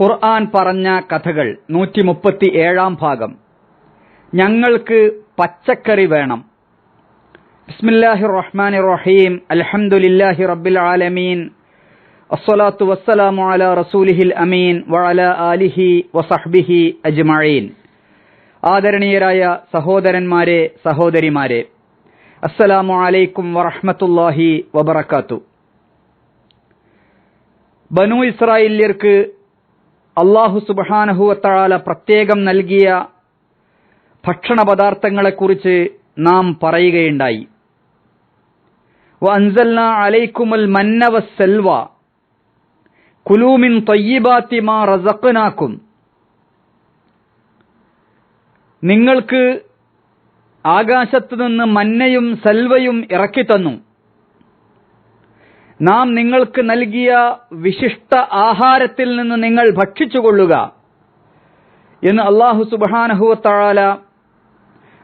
ഖുർആൻ പറഞ്ഞ കഥകൾ നൂറ്റി മുപ്പത്തി ഏഴാം ഭാഗം. ഞങ്ങൾക്ക് പച്ചക്കറി വേണം. ബിസ്മില്ലാഹി റഹ്മാൻ റഹീം അൽഹംദുലില്ലാഹി റബ്ബിൽ ആലമീൻ. അസ്വലാത്തു വസ്സലാമു അലാ റസൂലിഹിൽ അമീൻ. വഅല ആലിഹി വസഹ്ബിഹി അജ്മഈൻ. ആദരണീയരായ സഹോദരന്മാരെ സഹോദരിമാരെ അസ്സലാമു അലൈക്കും വറഹ്മത്തുള്ളാഹി വബറകാത്തു. ബനു ഇസ്രായേല്യർക്ക് അള്ളാഹു സുബാനഹുവത്താല പ്രത്യേകം നൽകിയ ഭക്ഷണ പദാർത്ഥങ്ങളെക്കുറിച്ച് നാം പറയുകയുണ്ടായി. വഅൻസൽന അലൈക്കുമുൽ മന്ന വസ്സൽവ കുലൂമിൻ തൊയ്യിബാത്തി മാ റസഖ്നാക്കും നിങ്ങൾക്ക് ആകാശത്തു നിന്ന് മന്നയും സെൽവയും ഇറക്കിത്തന്നു. നാം നിങ്ങൾക്ക് നൽകിയ വിശിഷ്ട ആഹാരത്തിൽ നിന്ന് നിങ്ങൾ ഭക്ഷിച്ചുകൊള്ളുക എന്ന് അള്ളാഹു സുബാനഹുവത്താല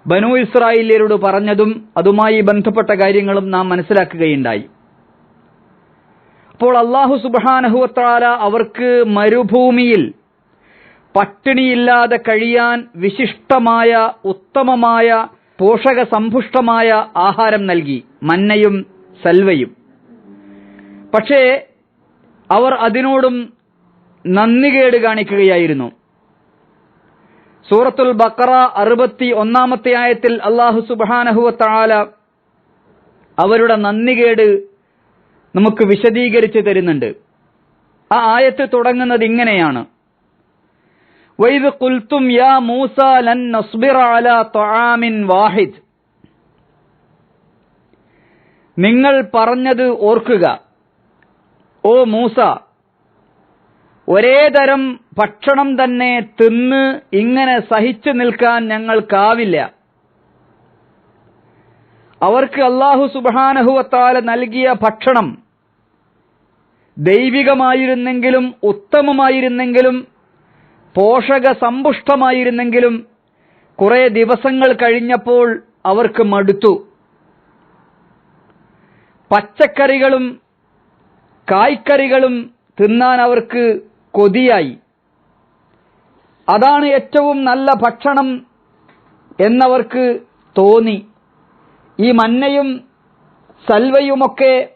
ബനു ഇസ്രായേലിയരോട് പറഞ്ഞതും അതുമായി ബന്ധപ്പെട്ട കാര്യങ്ങളും നാം മനസ്സിലാക്കുകയുണ്ടായി. അപ്പോൾ അള്ളാഹു സുബാനഹുവത്താല അവർക്ക് മരുഭൂമിയിൽ പട്ടിണിയില്ലാതെ കഴിയാൻ വിശിഷ്ടമായ ഉത്തമമായ പോഷക സമ്പുഷ്ടമായ ആഹാരം നൽകി. മന്നയും സൽവയും. പക്ഷേ അവർ അതിനോടും നന്ദികേട് കാണിക്കുകയായിരുന്നു. സൂറത്തുൽ ബക്കറ അറുപത്തി ഒന്നാമത്തെ ആയത്തിൽ അള്ളാഹു സുബാനഹുവത്താല അവരുടെ നന്ദികേട് നമുക്ക് വിശദീകരിച്ച് തരുന്നുണ്ട്. ആ ആയത്ത് തുടങ്ങുന്നത് ഇങ്ങനെയാണ്. വൈദ് കുൽത്തും യാ മൂസ ലൻ നസ്ബിറ വാഹിദ്. നിങ്ങൾ പറഞ്ഞത് ഓർക്കുക. ഓ മൂസ ഒരേ തരം ഭക്ഷണം തന്നെ തിന്ന് ഇങ്ങനെ സഹിച്ചു നിൽക്കാൻ ഞങ്ങൾക്കാവില്ല. അവർക്ക് അള്ളാഹു സുബാനഹുവത്താല നൽകിയ ഭക്ഷണം ദൈവികമായിരുന്നെങ്കിലും ഉത്തമമായിരുന്നെങ്കിലും പോഷക സമ്പുഷ്ടമായിരുന്നെങ്കിലും കുറെ ദിവസങ്ങൾ കഴിഞ്ഞപ്പോൾ അവർക്ക് മടുത്തു. പച്ചക്കറികളും കായ്ക്കറികളും തിന്നാൻ അവർക്ക് കൊതിയായി. അതാണ് ഏറ്റവും നല്ല ഭക്ഷണം എന്നവർക്ക് തോന്നി. ഈ മന്നയും സൽവയുമൊക്കെ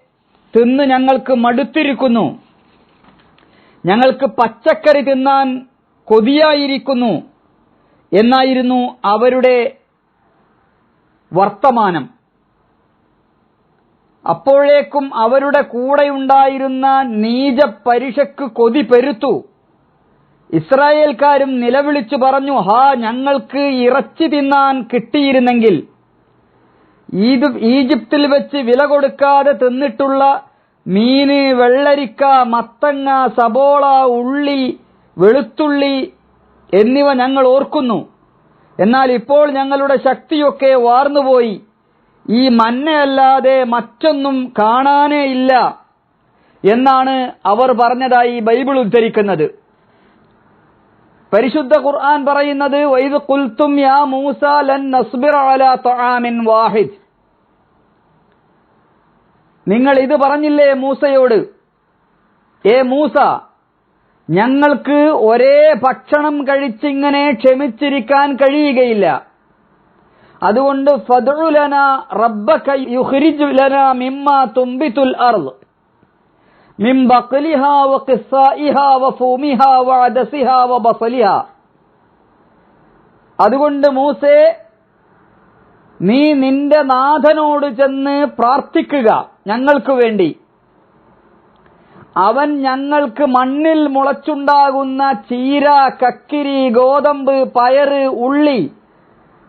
തിന്ന് ഞങ്ങൾക്ക് മടുത്തിരിക്കുന്നു. ഞങ്ങൾക്ക് പച്ചക്കറി തിന്നാൻ കൊതിയായിരിക്കുന്നു എന്നായിരുന്നു അവരുടെ വർത്തമാനം. അപ്പോഴേക്കും അവരുടെ കൂടെയുണ്ടായിരുന്ന നീച പരിഷക്ക് കൊതി പെരുത്തു. ഇസ്രായേൽക്കാരും നിലവിളിച്ചു പറഞ്ഞു ഹാ ഞങ്ങൾക്ക് ഇറച്ചി തിന്നാൻ കിട്ടിയിരുന്നെങ്കിൽ ഈജിപ്തിൽ വെച്ച് വില കൊടുക്കാതെ തിന്നിട്ടുള്ള മീന് വെള്ളരിക്ക മത്തങ്ങ സബോള ഉള്ളി വെളുത്തുള്ളി എന്നിവ ഞങ്ങൾ ഓർക്കുന്നു. എന്നാൽ ഇപ്പോൾ ഞങ്ങളുടെ ശക്തിയൊക്കെ വാർന്നുപോയി. ഈ മന്നയല്ലാതെ മറ്റൊന്നും കാണാനേ ഇല്ല എന്നാണ് അവർ പറഞ്ഞതായി ബൈബിൾ ഉദ്ധരിക്കുന്നത്. പരിശുദ്ധ ഖുർആൻ പറയുന്നത് വൈദ് കുൽത്തും യാ മൂസ ലൻ നസ്ബിർ അല വാഹിദ്. നിങ്ങൾ ഇത് പറഞ്ഞില്ലേ മൂസയോട്? ഏ മൂസ ഞങ്ങൾക്ക് ഒരേ ഭക്ഷണം കഴിച്ചിങ്ങനെ ക്ഷമിച്ചിരിക്കാൻ കഴിയുകയില്ല. അതുകൊണ്ട് റബ്ബക അതുകൊണ്ട് മൂസേ നീ നിന്റെ നാഥനോട് ചെന്ന് പ്രാർത്ഥിക്കുക ഞങ്ങൾക്ക് വേണ്ടി. അവൻ ഞങ്ങൾക്ക് മണ്ണിൽ മുളച്ചുണ്ടാകുന്ന ചീര കക്കിരി ഗോതമ്പ് പയറ് ഉള്ളി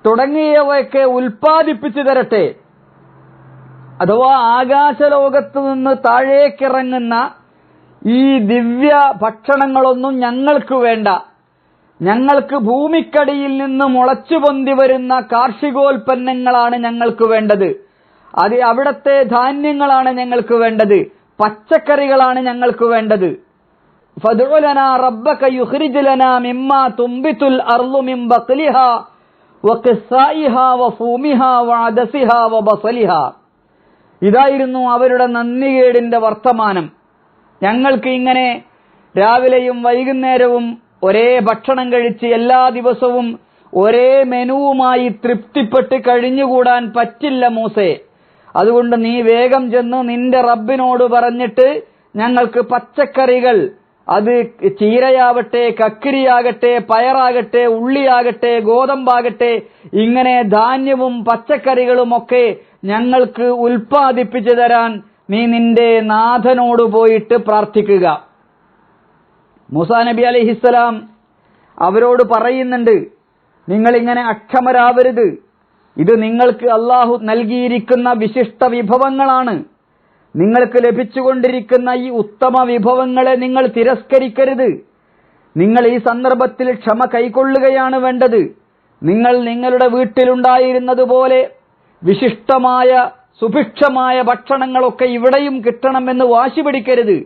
തുടങ്ങിയവയൊക്കെ ഉൽപ്പാദിപ്പിച്ചു തരട്ടെ. അഥവാ ആകാശലോകത്ത് നിന്ന് താഴേക്കിറങ്ങുന്ന ഈ ദിവ്യ ഭക്ഷണങ്ങളൊന്നും ഞങ്ങൾക്ക് വേണ്ട. ഞങ്ങൾക്ക് ഭൂമിക്കടിയിൽ നിന്ന് മുളച്ചു പൊന്തി വരുന്ന കാർഷികോൽപ്പന്നങ്ങളാണ് ഞങ്ങൾക്ക് വേണ്ടത്. അത് അവിടത്തെ ധാന്യങ്ങളാണ് ഞങ്ങൾക്ക് വേണ്ടത്. പച്ചക്കറികളാണ് ഞങ്ങൾക്ക് വേണ്ടത്. ഫതുലന റബ്ബക യുഖ്രിജ് ലനാ മിമ്മാ അർളു മിൻ ബഖലിഹാ. ഇതായിരുന്നു അവരുടെ നന്ദികേടിന്റെ വർത്തമാനം. ഞങ്ങൾക്ക് ഇങ്ങനെ രാവിലെയും വൈകുന്നേരവും ഒരേ ഭക്ഷണം കഴിച്ച് എല്ലാ ദിവസവും ഒരേ മെനുവുമായി തൃപ്തിപ്പെട്ട് കഴിഞ്ഞുകൂടാൻ പറ്റില്ല മൂസേ. അതുകൊണ്ട് നീ വേഗം ചെന്ന് നിന്റെ റബ്ബിനോട് പറഞ്ഞിട്ട് ഞങ്ങൾക്ക് പച്ചക്കറികൾ അത് ചീരയാവട്ടെ കക്കിരിയാകട്ടെ പയറാകട്ടെ ഉള്ളിയാകട്ടെ ഗോതമ്പാകട്ടെ ഇങ്ങനെ ധാന്യവും പച്ചക്കറികളുമൊക്കെ ഞങ്ങൾക്ക് ഉൽപ്പാദിപ്പിച്ചു തരാൻ നീ നിന്റെ നാഥനോട് പോയിട്ട് പ്രാർത്ഥിക്കുക. മൂസാ നബി അലഹിസ്സലാം അവരോട് പറയുന്നുണ്ട് നിങ്ങൾ ഇങ്ങനെ അക്ഷമരാവരുത്. ഇത് നിങ്ങൾക്ക് അള്ളാഹു നൽകിയിരിക്കുന്ന വിശിഷ്ട വിഭവങ്ങളാണ്. നിങ്ങൾക്ക് ലഭിച്ചുകൊണ്ടിരിക്കുന്ന ഈ ഉത്തമ വിഭവങ്ങളെ നിങ്ങൾ തിരസ്കരിക്കരുത്. നിങ്ങൾ ഈ സന്ദർഭത്തിൽ ക്ഷമ കൈക്കൊള്ളുകയാണ് വേണ്ടത്. നിങ്ങൾ നിങ്ങളുടെ വീട്ടിലുണ്ടായിരുന്നതുപോലെ വിശിഷ്ടമായ സുഭിക്ഷമായ ഭക്ഷണങ്ങളൊക്കെ ഇവിടെയും കിട്ടണമെന്ന് വാശി പിടിക്കരുത്.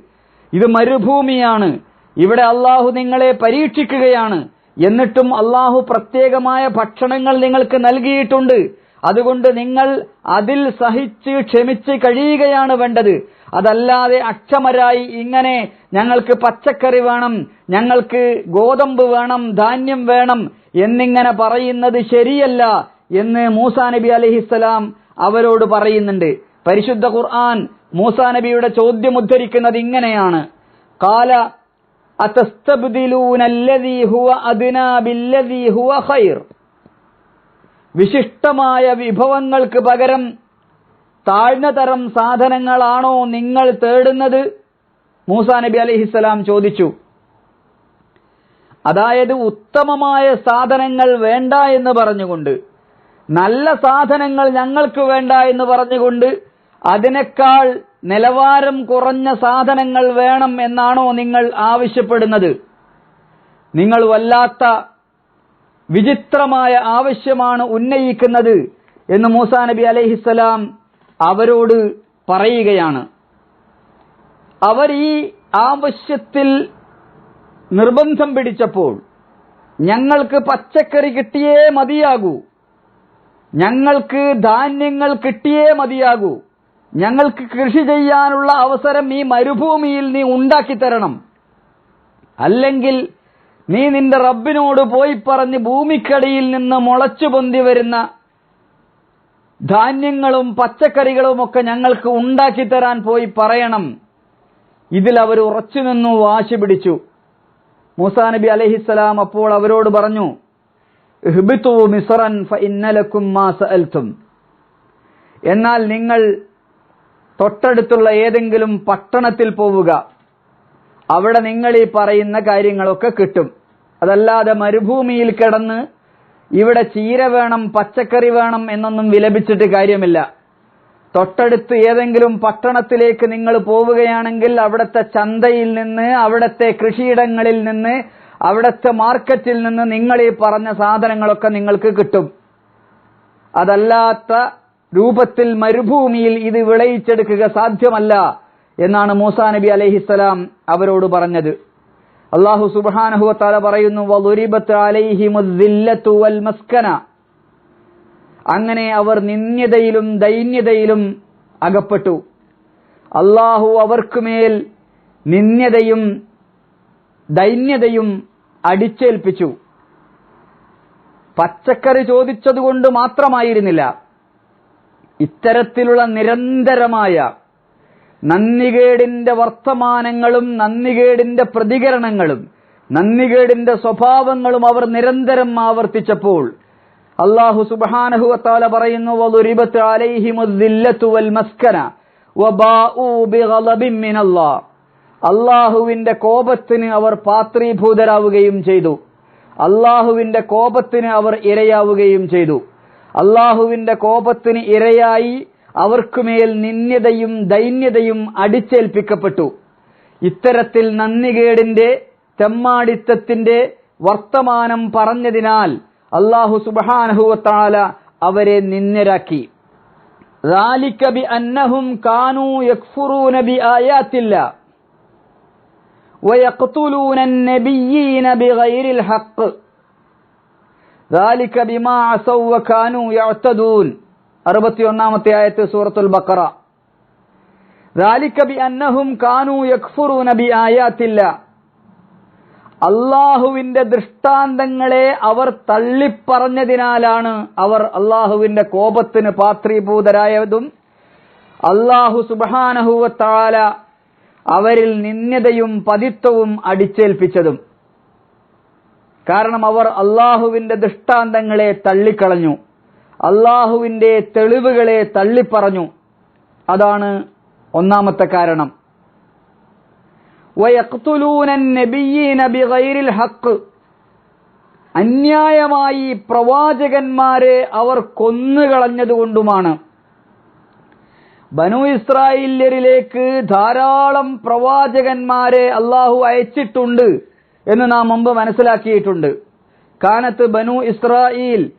ഇത് മരുഭൂമിയാണ്. ഇവിടെ അള്ളാഹു നിങ്ങളെ പരീക്ഷിക്കുകയാണ്. എന്നിട്ടും അള്ളാഹു പ്രത്യേകമായ ഭക്ഷണങ്ങൾ നിങ്ങൾക്ക് നൽകിയിട്ടുണ്ട്. അതുകൊണ്ട് നിങ്ങൾ അതിൽ സഹിച്ച് ക്ഷമിച്ച് കഴിയുകയാണ് വേണ്ടത്. അതല്ലാതെ അക്ഷമരായി ഇങ്ങനെ ഞങ്ങൾക്ക് പച്ചക്കറി വേണം ഞങ്ങൾക്ക് ഗോതമ്പ് വേണം ധാന്യം വേണം എന്നിങ്ങനെ പറയുന്നത് ശരിയല്ല എന്ന് മൂസാ നബി അലഹിസ്സലാം അവരോട് പറയുന്നുണ്ട്. പരിശുദ്ധ ഖുർആൻ മൂസാ നബിയുടെ ചോദ്യം ഉദ്ധരിക്കുന്നത് ഇങ്ങനെയാണ്. കാല അതസ്തബ്ദിലൂനല്ലദീ ഹുവ അദ്നാ ബില്ലദീ ഹുവ ഖൈർ. വിശിഷ്ടമായ വിഭവങ്ങൾക്ക് പകരം താഴ്ന്ന തരം സാധനങ്ങളാണോ നിങ്ങൾ തേടുന്നത്? മൂസാ നബി അലിഹിസ്സലാം ചോദിച്ചു. അതായത് ഉത്തമമായ സാധനങ്ങൾ വേണ്ട എന്ന് പറഞ്ഞുകൊണ്ട് നല്ല സാധനങ്ങൾ ഞങ്ങൾക്ക് വേണ്ട എന്ന് പറഞ്ഞുകൊണ്ട് അതിനേക്കാൾ നിലവാരം കുറഞ്ഞ സാധനങ്ങൾ വേണം എന്നാണോ നിങ്ങൾ ആവശ്യപ്പെടുന്നത്? നിങ്ങൾ വല്ലാത്ത വിചിത്രമായ ആവശ്യമാണ് ഉന്നയിക്കുന്നത് എന്ന് മൂസാ നബി അലഹിസ്സലാം അവരോട് പറയുകയാണ്. അവർ ഈ ആവശ്യത്തിൽ നിർബന്ധം പിടിച്ചപ്പോൾ ഞങ്ങൾക്ക് പച്ചക്കറി കിട്ടിയേ മതിയാകൂ. ഞങ്ങൾക്ക് ധാന്യങ്ങൾ കിട്ടിയേ മതിയാകൂ. ഞങ്ങൾക്ക് കൃഷി ചെയ്യാനുള്ള അവസരം ഈ മരുഭൂമിയിൽ നീ ഉണ്ടാക്കി തരണം. അല്ലെങ്കിൽ നീ നിന്റെ റബ്ബിനോട് പോയി പറഞ്ഞ് ഭൂമിക്കടിയിൽ നിന്ന് മുളച്ചു പൊന്തി വരുന്ന ധാന്യങ്ങളും പച്ചക്കറികളും ഒക്കെ ഞങ്ങൾക്ക് ഉണ്ടാക്കി തരാൻ പോയി പറയണം. ഇതിൽ അവർ ഉറച്ചു നിന്നു വാശി പിടിച്ചു. മൂസാ നബി അലഹിസ്സലാം അപ്പോൾ അവരോട് പറഞ്ഞു എന്നാൽ നിങ്ങൾ തൊട്ടടുത്തുള്ള ഏതെങ്കിലും പട്ടണത്തിൽ പോവുക. അവിടെ നിങ്ങൾ ഈ പറയുന്ന കാര്യങ്ങളൊക്കെ കിട്ടും. അതല്ലാതെ മരുഭൂമിയിൽ കിടന്ന് ഇവിടെ ചീര വേണം പച്ചക്കറി വേണം എന്നൊന്നും വിലപിച്ചിട്ട് കാര്യമില്ല. തൊട്ടടുത്ത് ഏതെങ്കിലും പട്ടണത്തിലേക്ക് നിങ്ങൾ പോവുകയാണെങ്കിൽ അവിടുത്തെ ചന്തയിൽ നിന്ന് അവിടുത്തെ കൃഷിയിടങ്ങളിൽ നിന്ന് അവിടുത്തെ മാർക്കറ്റിൽ നിന്ന് നിങ്ങൾ ഈ പറഞ്ഞ സാധനങ്ങളൊക്കെ നിങ്ങൾക്ക് കിട്ടും. അതല്ലാത്ത രൂപത്തിൽ മരുഭൂമിയിൽ ഇത് വിളയിച്ചെടുക്കുക സാധ്യമല്ല എന്നാണ് മൂസാ നബി അലൈഹിസ്സലാം അവരോട് പറഞ്ഞത്. അള്ളാഹു സുബാനഹുവത്താല പറയുന്നു അങ്ങനെ അവർ നിന്ദ്യതയിലും ദൈന്യതയിലും അകപ്പെട്ടു. അള്ളാഹു അവർക്കുമേൽ നിന്ദ്യതയും ദൈന്യതയും അടിച്ചേൽപ്പിച്ചു. പച്ചക്കറി ചോദിച്ചതുകൊണ്ട് മാത്രമായിരുന്നില്ല. ഇത്തരത്തിലുള്ള നിരന്തരമായ നന്ദികേടിന്റെ വർത്തമാനങ്ങളും നന്ദികേടിന്റെ പ്രതികരണങ്ങളും നന്ദികേടിന്റെ സ്വഭാവങ്ങളും അവർ നിരന്തരം ആവർത്തിച്ചപ്പോൾ അള്ളാഹു സുബാനഹുവത്താല പറയുന്നു അള്ളാഹുവിന്റെ കോപത്തിന് അവർ പാത്രീഭൂതരാവുകയും ചെയ്തു. അള്ളാഹുവിന്റെ കോപത്തിന് അവർ ഇരയാവുകയും ചെയ്തു. അള്ളാഹുവിന്റെ കോപത്തിന് ഇരയായി അവർക്കുമേൽ നിന്ദ്യതയും ദൈന്യതയും അടിച്ചേൽപ്പിക്കപ്പെട്ടു ഇത്തരത്തിൽ നന്ദികേടിന്റെ തെമ്മാടിത്തത്തിന്റെ വർത്തമാനം പറഞ്ഞതിനാൽ അള്ളാഹു സുബാനഹുവത്താല അവരെ നിന്ദ്യരാക്കി ذلك بأنهم كانوا يكفرون بآيات الله ويقتلون النبيين بغير الحق ذلك بما عصوا وكانوا يعتدون അറുപത്തി ഒന്നാമത്തെ ആയത്ത് സൂറത്തുൽ ബക്കറ ذلك بأنهم كانوا يكفرون بآيات الله അള്ളാഹുവിന്റെ ദൃഷ്ടാന്തങ്ങളെ അവർ തള്ളിപ്പറഞ്ഞതിനാലാണ് അവർ അള്ളാഹുവിന്റെ കോപത്തിന് പാത്രീഭൂതരായതും അള്ളാഹു സുബാനഹുവത്താല അവരിൽ നിന്യതയും പതിത്വവും അടിച്ചേൽപ്പിച്ചതും കാരണം അവർ അള്ളാഹുവിന്റെ ദൃഷ്ടാന്തങ്ങളെ തള്ളിക്കളഞ്ഞു അള്ളാഹുവിന്റെ തെളിവുകളെ തള്ളിപ്പറഞ്ഞു. അതാണ് ഒന്നാമത്തെ കാരണം. അന്യായമായി പ്രവാചകന്മാരെ അവർ കൊന്നുകളഞ്ഞതുകൊണ്ടുമാണ്. ബനു ഇസ്രായേല്യരിലേക്ക് ധാരാളം പ്രവാചകന്മാരെ അള്ളാഹു അയച്ചിട്ടുണ്ട് എന്ന് നാം മുമ്പ് മനസ്സിലാക്കിയിട്ടുണ്ട്. കാനത്ത് ബനു ഇസ്രായേൽ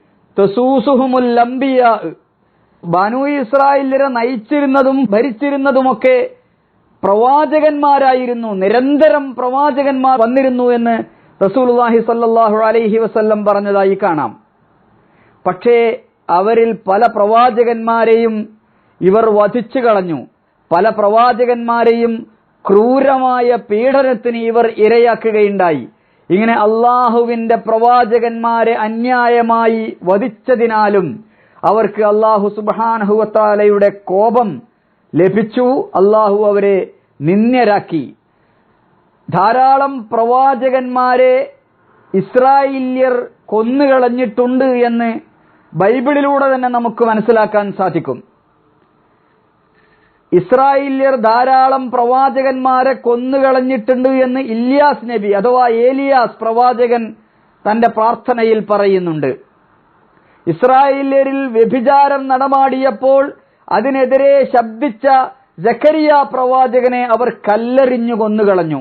ബനു ഇസ്രായേല്യരെ നയിച്ചിരുന്നതും ഭരിച്ചിരുന്നതുമൊക്കെ പ്രവാചകന്മാരായിരുന്നു. നിരന്തരം പ്രവാചകന്മാർ വന്നിരുന്നു എന്ന് റസൂലുള്ളാഹി സല്ലാഹു അലൈഹി വസല്ലം പറഞ്ഞതായി കാണാം. പക്ഷേ അവരിൽ പല പ്രവാചകന്മാരെയും ഇവർ വധിച്ചു കളഞ്ഞു. പല പ്രവാചകന്മാരെയും ക്രൂരമായ പീഡനത്തിന് ഇവർ ഇരയാക്കുകയുണ്ടായി. ഇങ്ങനെ അള്ളാഹുവിന്റെ പ്രവാചകന്മാരെ അന്യായമായി വധിച്ചതിനാലും അവർക്ക് അള്ളാഹു സുബാനഹുവത്താലയുടെ കോപം ലഭിച്ചു. അള്ളാഹു അവരെ നിന്ദ്യരാക്കി. ധാരാളം പ്രവാചകന്മാരെ ഇസ്രായേല്യർ കൊന്നുകളഞ്ഞിട്ടുണ്ട് എന്ന് ബൈബിളിലൂടെ തന്നെ നമുക്ക് മനസ്സിലാക്കാൻ സാധിക്കും. ഇസ്രായേല്യർ ധാരാളം പ്രവാചകന്മാരെ കൊന്നുകളഞ്ഞിട്ടുണ്ട് എന്ന് ഇല്യാസ് നബി അഥവാ ഏലിയാസ് പ്രവാചകൻ തന്റെ പ്രാർത്ഥനയിൽ പറയുന്നുണ്ട്. ഇസ്രായേല്യരിൽ വ്യഭിചാരം നടമാടിയപ്പോൾ അതിനെതിരെ ശബ്ദിച്ച ജക്കരിയ പ്രവാചകനെ അവർ കല്ലെറിഞ്ഞു കൊന്നുകളഞ്ഞു.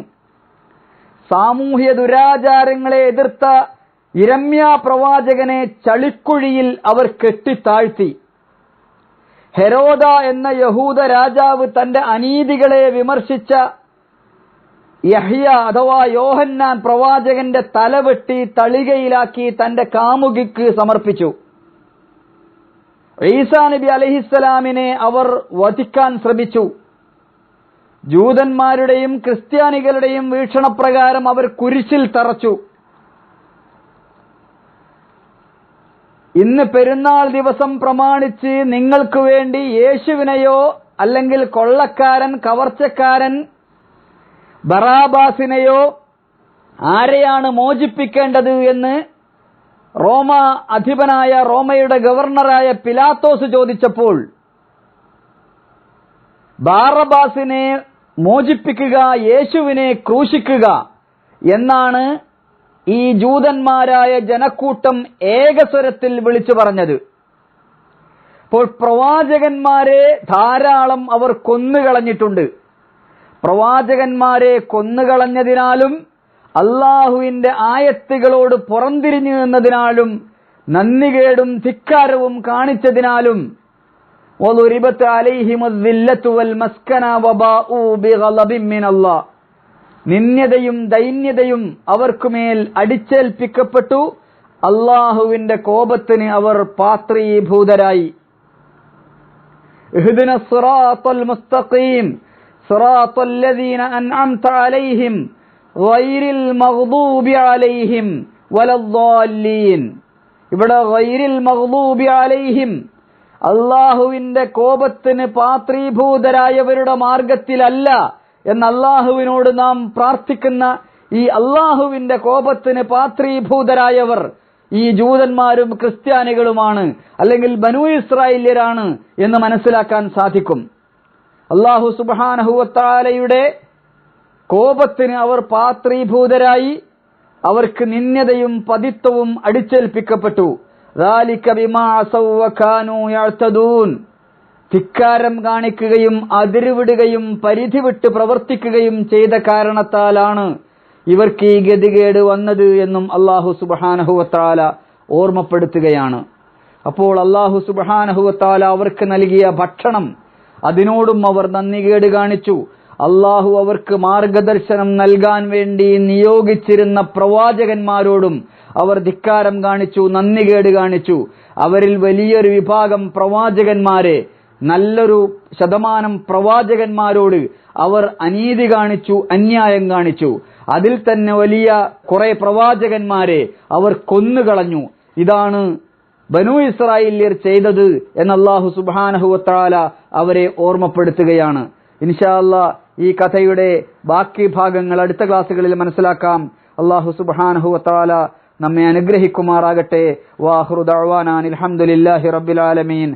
സാമൂഹ്യ ദുരാചാരങ്ങളെ എതിർത്ത ഇരമ്യ പ്രവാചകനെ ചളിക്കുഴിയിൽ അവർ കെട്ടിത്താഴ്ത്തി. ഹെരോദ എന്ന യഹൂദ രാജാവ് തന്റെ അനീതികളെ വിമർശിച്ച യഹ്യ അഥവാ യോഹന്നാൻ പ്രവാചകന്റെ തലവെട്ടി തളികയിലാക്കി തന്റെ കാമുകിക്ക് സമർപ്പിച്ചു. ഈസാ നബി അലഹിസ്സലാമിനെ അവർ വധിക്കാൻ ശ്രമിച്ചു. ജൂതന്മാരുടെയും ക്രിസ്ത്യാനികളുടെയും വീക്ഷണപ്രകാരം അവർ കുരിശിൽ തറച്ചു. ഇന്ന് പെരുന്നാൾ ദിവസം പ്രമാണിച്ച് നിങ്ങൾക്ക് വേണ്ടി യേശുവിനെയോ അല്ലെങ്കിൽ കൊള്ളക്കാരൻ കവർച്ചക്കാരൻ ബറാബാസിനെയോ ആരെയാണ് മോചിപ്പിക്കേണ്ടത് എന്ന് റോമ അധിപനായ റോമയുടെ ഗവർണറായ പിലാത്തോസ് ചോദിച്ചപ്പോൾ ബാറബാസിനെ മോചിപ്പിക്കുക യേശുവിനെ ക്രൂശിക്കുക എന്നാണ് ഈ ജൂതന്മാരായ ജനക്കൂട്ടം ഏകസ്വരത്തിൽ വിളിച്ചു പറഞ്ഞത്. അപ്പോൾ പ്രവാചകന്മാരെ ധാരാളം അവർ കൊന്നുകളഞ്ഞിട്ടുണ്ട്. പ്രവാചകന്മാരെ കൊന്നുകളഞ്ഞതിനാലും അള്ളാഹുവിന്റെ ആയത്തുകളോട് പുറംതിരിഞ്ഞു നിന്നതിനാലും നന്ദികേടും ധിക്കാരവും കാണിച്ചതിനാലും ഒലുരിബത്ത് അലൈഹിമുല്ലത്തുവൽ മസ്കന വബാഉ ഊ മിനല്ലാഹ്. നിന്യതയും ദൈന്യതയും അവർക്കുമേൽ അടിച്ചേൽപ്പിക്കപ്പെട്ടു. അള്ളാഹുവിന്റെ കോപത്തിന് അവർ പാത്രീഭൂതരായി. ഇവിടെ അള്ളാഹുവിന്റെ കോപത്തിന് പാത്രീഭൂതരായവരുടെ മാർഗത്തിലല്ല എന്ന് അള്ളാഹുവിനോട് നാം പ്രാർത്ഥിക്കുന്ന ഈ അള്ളാഹുവിന്റെ കോപത്തിന് പാത്രീഭൂതരായവർ ഈ ജൂതന്മാരും ക്രിസ്ത്യാനികളുമാണ് അല്ലെങ്കിൽ ബനു ഇസ്രായേല്യരാണ് എന്ന് മനസ്സിലാക്കാൻ സാധിക്കും അള്ളാഹു സുബാനഹുവത്താലയുടെ കോപത്തിന് അവർ പാത്രീഭൂതരായി അവർക്ക് നിന്യതയും പതിത്വവും അടിച്ചേൽപ്പിക്കപ്പെട്ടു ذَلِكَ بِمَا عَصَوْا وَكَانُوا يَعْتَدُونَ ധിക്കാരം കാണിക്കുകയും അതിരുവിടുകയും പരിധി വിട്ട് പ്രവർത്തിക്കുകയും ചെയ്ത കാരണത്താലാണ് ഇവർക്ക് ഈ ഗതികേട് വന്നത് എന്നും അള്ളാഹു സുബാനഹുവത്താല ഓർമ്മപ്പെടുത്തുകയാണ്. അപ്പോൾ അള്ളാഹു സുബാനഹുവത്താല അവർക്ക് നൽകിയ ഭക്ഷണം അതിനോടും അവർ നന്ദി കേട് കാണിച്ചു. അള്ളാഹു അവർക്ക് മാർഗദർശനം നൽകാൻ വേണ്ടി നിയോഗിച്ചിരുന്ന പ്രവാചകന്മാരോടും അവർ ധിക്കാരം കാണിച്ചു നന്ദി കേട് കാണിച്ചു. അവരിൽ വലിയൊരു വിഭാഗം പ്രവാചകന്മാരെ നല്ലൊരു ശതമാനം പ്രവാചകന്മാരോട് അവർ അനീതി കാണിച്ചു അന്യായം കാണിച്ചു. അതിൽ തന്നെ വലിയ കുറെ പ്രവാചകന്മാരെ അവർ കൊന്നുകളഞ്ഞു. ഇതാണ് ബനു ഇസ്രായേല്യർ ചെയ്തത് എന്ന് അള്ളാഹു സുബാനഹുവത്താല അവരെ ഓർമ്മപ്പെടുത്തുകയാണ്. ഇൻഷാല്ല ഈ കഥയുടെ ബാക്കി ഭാഗങ്ങൾ അടുത്ത ക്ലാസ്സുകളിൽ മനസ്സിലാക്കാം. അള്ളാഹു സുബാനഹുവത്താല നമ്മെ അനുഗ്രഹിക്കുമാറാകട്ടെ. വാഹുദാൻ അലഹമുല്ലാഹി അൽഹംദുലില്ലാഹി